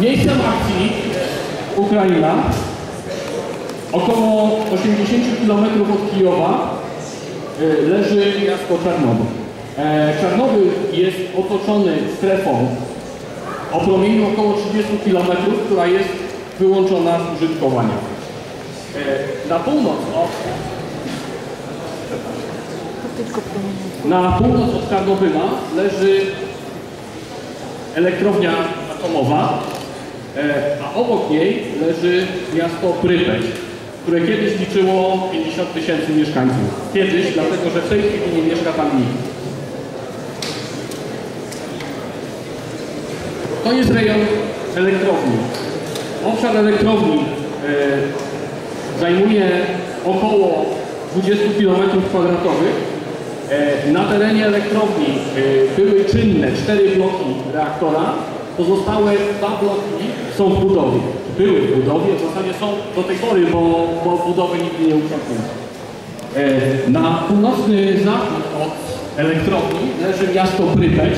Miejscem akcji Ukraina, około 80 km od Kijowa y, leży miasto Czarnobyl. E, Czarnobyl jest otoczony strefą o promieniu około 30 km, która jest wyłączona z użytkowania. E, Na północ od na północ od Czarnobyla leży elektrownia atomowa, e, a obok niej leży miasto Prypeć, które kiedyś liczyło 50 tysięcy mieszkańców. Kiedyś, dlatego że w tej chwili nie mieszka tam nikt. To jest rejon elektrowni. Obszar elektrowni e, zajmuje około 20 km kwadratowych. E, Na terenie elektrowni e, były czynne cztery bloki reaktora, pozostałe dwa bloki są w budowie. Były w budowie, w zasadzie są do tej pory, bo, bo budowy nigdy nie ukończono. E, Na północny zachód od elektrowni leży miasto Prypeć,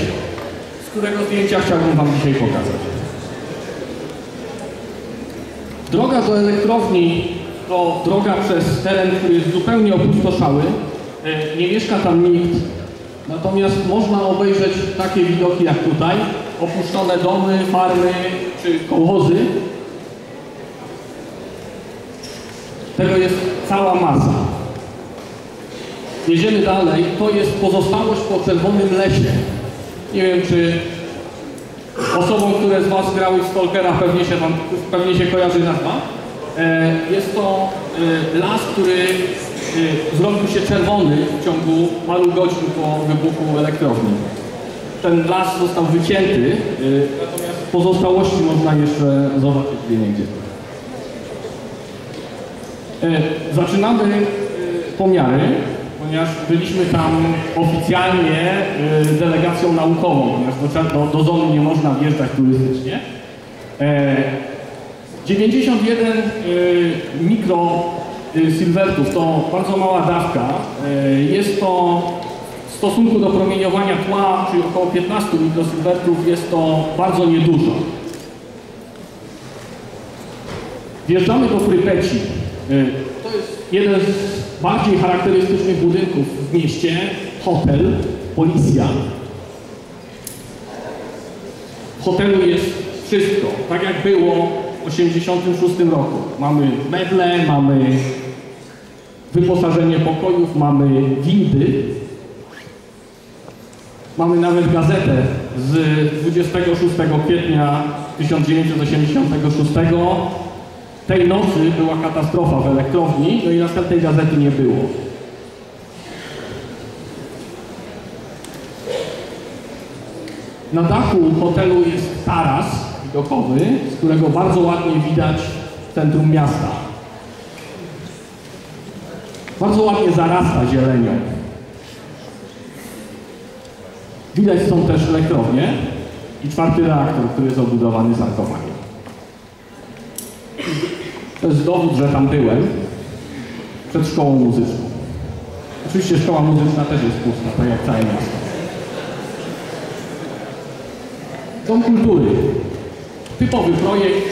z którego zdjęcia chciałbym Wam dzisiaj pokazać. Droga do elektrowni to droga przez teren, który jest zupełnie opustoszały. E, Nie mieszka tam nikt, natomiast można obejrzeć takie widoki jak tutaj. Opuszczone domy, farmy czy kołozy. Tego jest cała masa. Jedziemy dalej. To jest pozostałość po czerwonym lesie. Nie wiem, czy osobom, które z Was grały w Stalkera pewnie się, wam, pewnie się kojarzy nazwa. E, Jest to e, las, który e, zrobił się czerwony w ciągu paru godzin po wybuchu elektrowni. Ten las został wycięty, e, natomiast pozostałości można jeszcze zobaczyć gdzie niegdzie. E, Zaczynamy e, pomiary, ponieważ byliśmy tam oficjalnie e, delegacją naukową, ponieważ do, do, do nie można wjeżdżać turystycznie. E, 91 e, mikrosylwertów to bardzo mała dawka. E, Jest to w stosunku do promieniowania tła, czyli około 15 mikrosylwertów, jest to bardzo niedużo. Wjeżdżamy do Prypeci. Y, To jest jeden z bardziej charakterystycznych budynków w mieście. Hotel, policja. W hotelu jest wszystko, tak jak było w 1986 roku. Mamy meble, mamy wyposażenie pokojów, mamy windy. Mamy nawet gazetę z 26 kwietnia 1986 tej nocy była katastrofa w elektrowni, no i następnej gazety nie było. Na dachu hotelu jest taras widokowy, z którego bardzo ładnie widać centrum miasta. Bardzo ładnie zarasta zielenią. Widać są też elektrownie i czwarty reaktor, który jest obudowany sarkofagiem. To jest dowód, że tam byłem przed szkołą muzyczną. Oczywiście szkoła muzyczna też jest pusta, tak jak całe miasto. Dom kultury. Typowy projekt.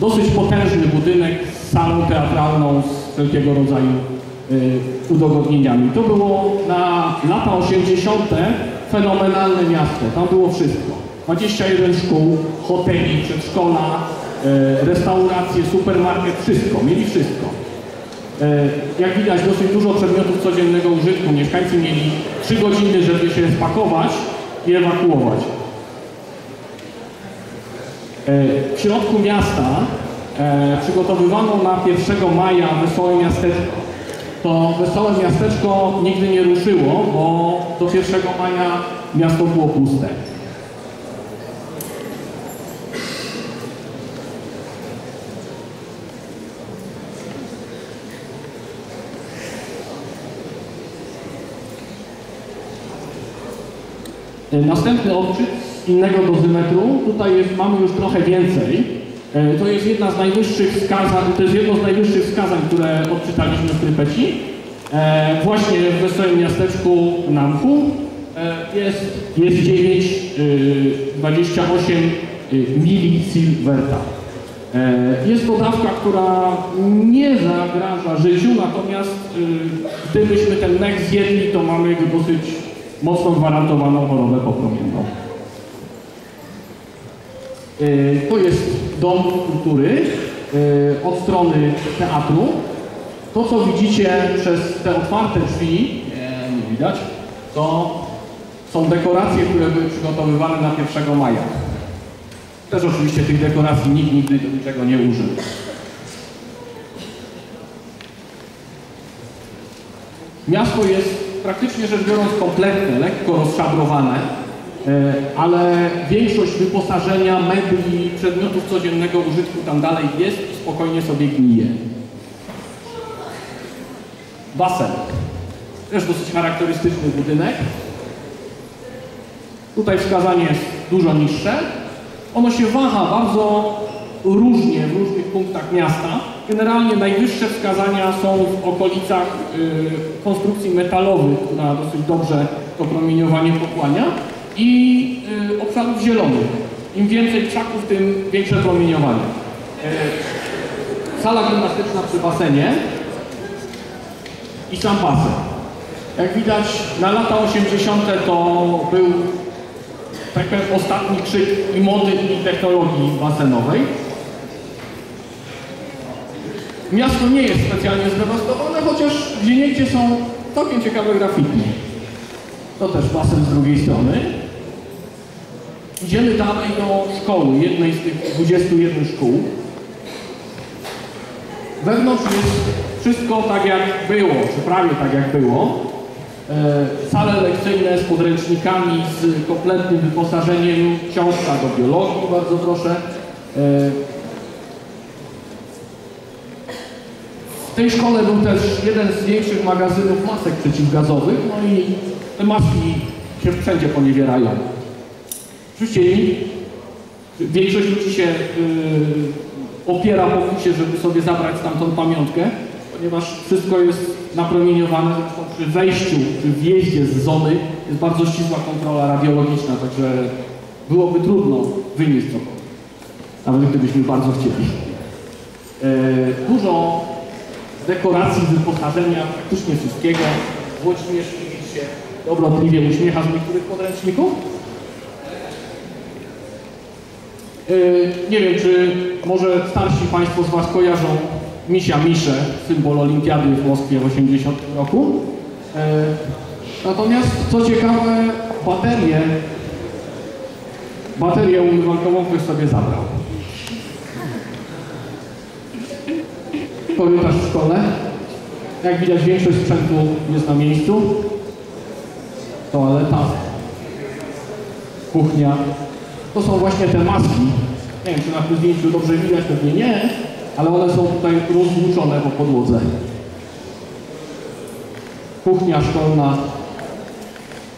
Dosyć potężny budynek z salą teatralną, z wszelkiego rodzaju udogodnieniami. To było na lata 80. fenomenalne miasto. Tam było wszystko. 21 szkół, hoteli, przedszkola, y, restauracje, supermarket, wszystko. Mieli wszystko. E, Jak widać, dosyć dużo przedmiotów codziennego użytku. Mieszkańcy mieli 3 godziny, żeby się spakować i ewakuować. W środku miasta przygotowywano na 1 maja wesołe miasteczko. To wesołe miasteczko nigdy nie ruszyło, bo do 1 maja miasto było puste. Następny odczyt z innego dozymetru. Tutaj jest, mamy już trochę więcej. E, To jest jedna z najwyższych wskazań, to jest jedno z najwyższych wskazań, które odczytaliśmy w Trypeci. E, Właśnie w wesołym miasteczku Namchu e, jest, jest 9, y, 28 y, milisieverta. E, Jest to dawka, która nie zagraża życiu, natomiast gdybyśmy ten nek zjedli, to mamy dosyć mocno gwarantowaną chorobę popromienną. To jest Dom Kultury y, od strony teatru. To, co widzicie przez te otwarte drzwi, nie, widać, to są dekoracje, które były przygotowywane na 1 maja. Też oczywiście tych dekoracji nikt nigdy do niczego nie użył. Miasto jest praktycznie rzecz biorąc kompletne, lekko rozszabrowane, e, ale większość wyposażenia, mebli, przedmiotów codziennego użytku tam dalej jest i spokojnie sobie gnije. Basen. Też dosyć charakterystyczny budynek. Tutaj wskazanie jest dużo niższe. Ono się waha bardzo różnie w różnych punktach miasta. Generalnie najwyższe wskazania są w okolicach y, konstrukcji metalowych, która dosyć dobrze to promieniowanie pochłania i y, obszarów zielonych. Im więcej krzaków, tym większe promieniowanie. Y, sala gimnastyczna przy basenie i sam basen. Jak widać na lata 80. to był tak powiem, ostatni krzyk i mody i technologii basenowej. Miasto nie jest specjalnie zdewastowane, chociaż gdzieniegdzie są całkiem ciekawe grafiki. To też basen z drugiej strony. Idziemy dalej do szkoły, jednej z tych 21 szkół. Wewnątrz jest wszystko tak jak było, czy prawie tak jak było. E, Sale lekcyjne z podręcznikami, z kompletnym wyposażeniem, książka do biologii, bardzo proszę. E, W tej szkole był też jeden z większych magazynów masek przeciwgazowych, no i te maski się wszędzie poniewierają. Oczywiście większość ludzi się y, opiera po kusie, żeby sobie zabrać stamtąd pamiątkę, ponieważ wszystko jest napromieniowane, przy wejściu, przy wjeździe z zony jest bardzo ścisła kontrola radiologiczna, także byłoby trudno wynieść cokolwiek, nawet gdybyśmy bardzo chcieli. E, dużo dekoracji, wyposażenia, praktycznie wszystkiego. Włodzimierz się dobrotliwie uśmiecha z niektórych podręczników. Yy, nie wiem, czy może starsi Państwo z Was kojarzą Misia Misze, symbol Olimpiady w Moskwie w 80 roku. Yy, natomiast, co ciekawe, baterię, baterię umywalkową ktoś sobie zabrał. korytarz w szkole. Jak widać większość sprzętu jest na miejscu. Toaleta, kuchnia. To są właśnie te maski. Nie wiem, czy na tym zdjęciu dobrze widać, pewnie nie, ale one są tutaj rozwłóczone po podłodze. Kuchnia szkolna.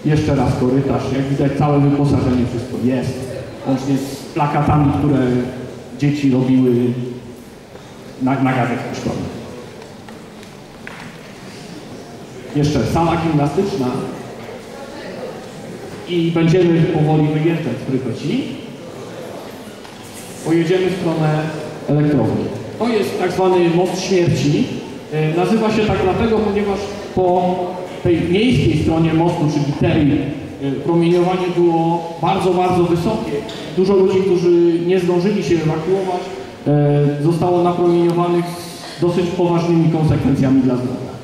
Jeszcze raz korytarz. Jak widać całe wyposażenie, wszystko jest. Łącznie z plakatami, które dzieci robiły na, na gazetach szkolnych. Jeszcze sala gimnastyczna i będziemy powoli wyjeżdżać z Prykoci. Pojedziemy w stronę elektrowni. To jest tak zwany most śmierci. E, Nazywa się tak dlatego, ponieważ po tej miejskiej stronie mostu, czyli tej, e, promieniowanie było bardzo, bardzo wysokie. Dużo ludzi, którzy nie zdążyli się ewakuować, e, zostało napromieniowanych z dosyć poważnymi konsekwencjami dla zdrowia.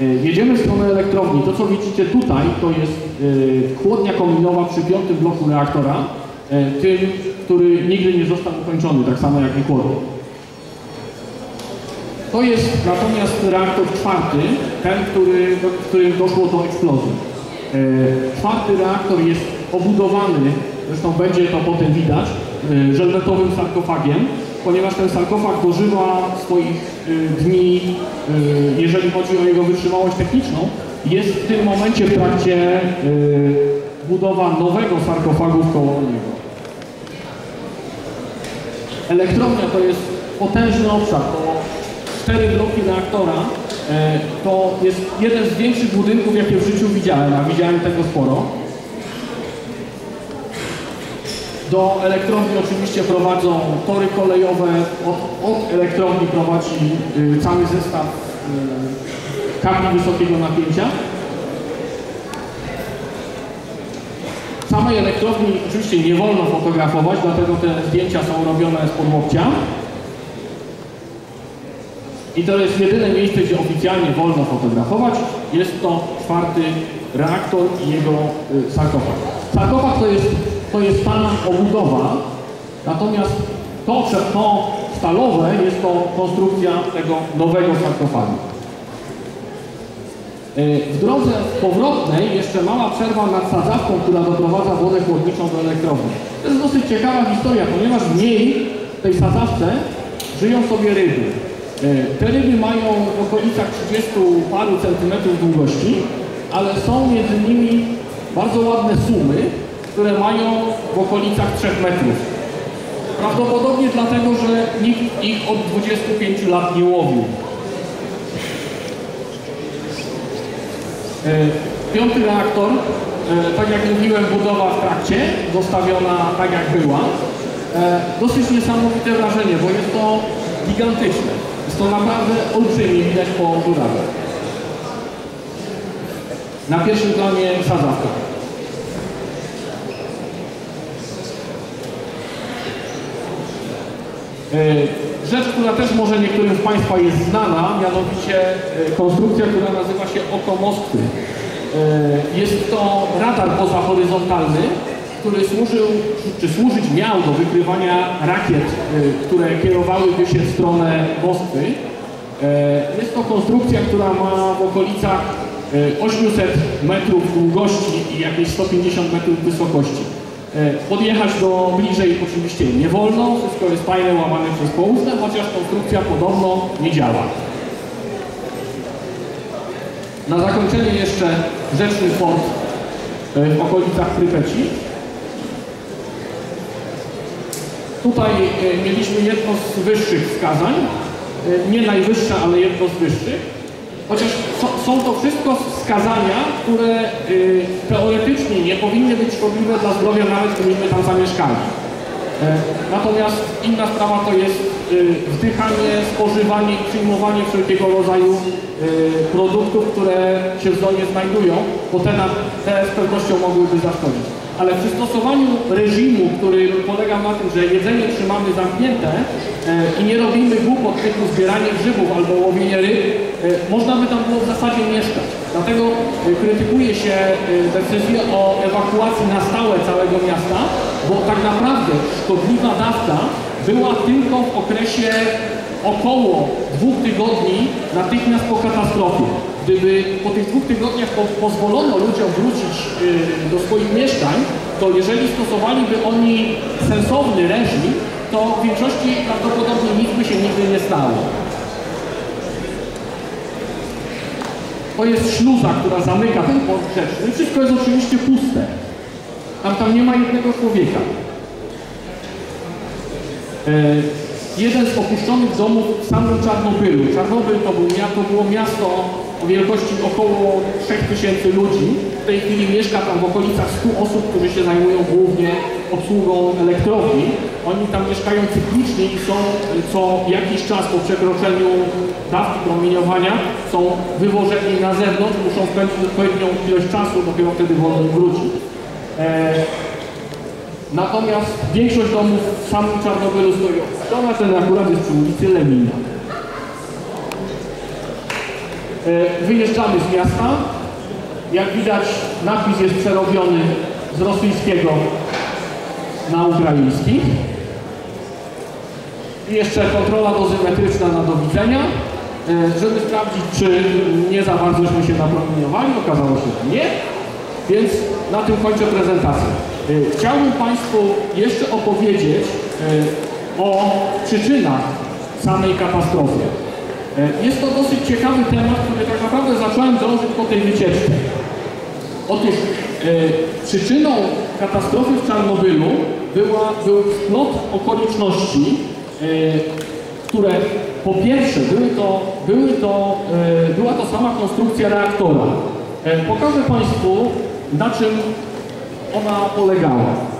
E, Jedziemy w stronę elektrowni. To, co widzicie tutaj, to jest e, chłodnia kominowa przy piątym bloku reaktora, e, tym, który nigdy nie został ukończony, tak samo jak i chłodnia. To jest natomiast reaktor czwarty, ten, który, w którym doszło do eksplozji. Czwarty reaktor jest obudowany, zresztą będzie to potem widać, żelbetowym sarkofagiem, ponieważ ten sarkofag dożywa swoich e, dni, e, jeżeli chodzi o jego wytrzymałość techniczną, jest w tym momencie w trakcie e, budowa nowego sarkofagu koło niego. Elektrownia to jest potężny obszar, to cztery bloki reaktora. To jest jeden z większych budynków, jakie w życiu widziałem, a widziałem tego sporo. Do elektrowni oczywiście prowadzą tory kolejowe. Od, od elektrowni prowadzi y, cały zestaw y, kabli wysokiego napięcia. Samej elektrowni oczywiście nie wolno fotografować, dlatego te zdjęcia są robione z podłokcia. I to jest jedyne miejsce, gdzie oficjalnie wolno fotografować. Jest to czwarty reaktor i jego y, sarkofag. Sarkofag to jest, to jest sama obudowa, natomiast to, to stalowe jest to konstrukcja tego nowego sarkofagu. Y, W drodze powrotnej jeszcze mała przerwa nad sadzawką, która doprowadza wodę chłodniczą do elektrowni. To jest dosyć ciekawa historia, ponieważ w niej, w tej sadzawce, żyją sobie ryby. Y, Te ryby mają w okolicach 30 paru centymetrów długości, ale są między nimi bardzo ładne sumy, które mają w okolicach 3 metrów. Prawdopodobnie dlatego, że nikt ich od 25 lat nie łowił. E, Piąty reaktor, e, tak jak mówiłem, budowa w trakcie, zostawiona tak jak była. E, Dosyć niesamowite wrażenie, bo jest to gigantyczne. Jest to naprawdę olbrzymie, widać po burawach. Na pierwszym planie sadzawka. Rzecz, która też może niektórym z Państwa jest znana, mianowicie e, konstrukcja, która nazywa się oko Moskwy. E, Jest to radar pozahoryzontalny, który służył, czy służyć miał do wykrywania rakiet, e, które kierowałyby się w stronę Moskwy. E, Jest to konstrukcja, która ma w okolicach e, 800 metrów długości i jakieś 150 metrów wysokości. E, Podjechać do bliżej oczywiście nie wolno, wszystko jest fajne, łamane przez poustę, chociaż konstrukcja podobno nie działa. Na zakończenie jeszcze rzeczny port e, w okolicach Prypeci. Tutaj e, mieliśmy jedno z wyższych wskazań, nie najwyższe, ale jedno z wyższych. Chociaż są- to wszystko wskazania, które y, teoretycznie nie powinny być szkodliwe dla zdrowia, nawet gdybyśmy tam zamieszkali. E, Natomiast inna sprawa to jest y, wdychanie, spożywanie i przyjmowanie wszelkiego rodzaju y, produktów, które się w zonie znajdują, bo te, te z pewnością mogłyby zaszkodzić. Ale przy stosowaniu reżimu, który polega na tym, że jedzenie trzymamy zamknięte e, i nie robimy głupot typu zbieranie grzybów albo łowienie ryb, e, można by tam było w zasadzie mieszkać. Dlatego e, krytykuje się decyzję o ewakuacji na stałe całego miasta, bo tak naprawdę szkodliwa dawka była tylko w okresie około dwóch tygodni natychmiast po katastrofie. Gdyby po tych dwóch tygodniach po, pozwolono ludziom wrócić y, do swoich mieszkań, to jeżeli stosowaliby oni sensowny reżim, to w większości prawdopodobnie nic by się nigdy nie stało. To jest śluza, która zamyka ten port rzeczny. Wszystko jest oczywiście puste. Tam, tam nie ma jednego człowieka. E, jeden z opuszczonych domów w samym Czarnobylu. Czarnobyl to, był, to było miasto o wielkości około 3000 ludzi. W tej chwili mieszka tam w okolicach 100 osób, którzy się zajmują głównie obsługą elektrowni. Oni tam mieszkają cyklicznie i są co jakiś czas po przekroczeniu dawki promieniowania są wywożeni na zewnątrz, muszą spędzić odpowiednią ilość czasu, dopiero wtedy wolno wrócić. E, Natomiast większość domów w samym Czarnobylu stoi opuszczona, ten akurat jest przy ulicy Lemina. E, Wyjeżdżamy z miasta. Jak widać napis jest przerobiony z rosyjskiego na ukraiński. I jeszcze kontrola dozymetryczna na do widzenia, e, żeby sprawdzić, czy nie za bardzośmy się napromieniowali. Okazało się, że nie. Więc na tym kończę prezentację. E, Chciałbym Państwu jeszcze opowiedzieć e, o przyczynach samej katastrofy. E, Jest to dosyć ciekawy temat, który tak naprawdę zacząłem drążyć po tej wycieczce. Otóż przyczyną katastrofy w Czarnobylu była, był splot okoliczności, które po pierwsze były to, były to, była to sama konstrukcja reaktora. Pokażę Państwu, na czym ou na Apo Legal?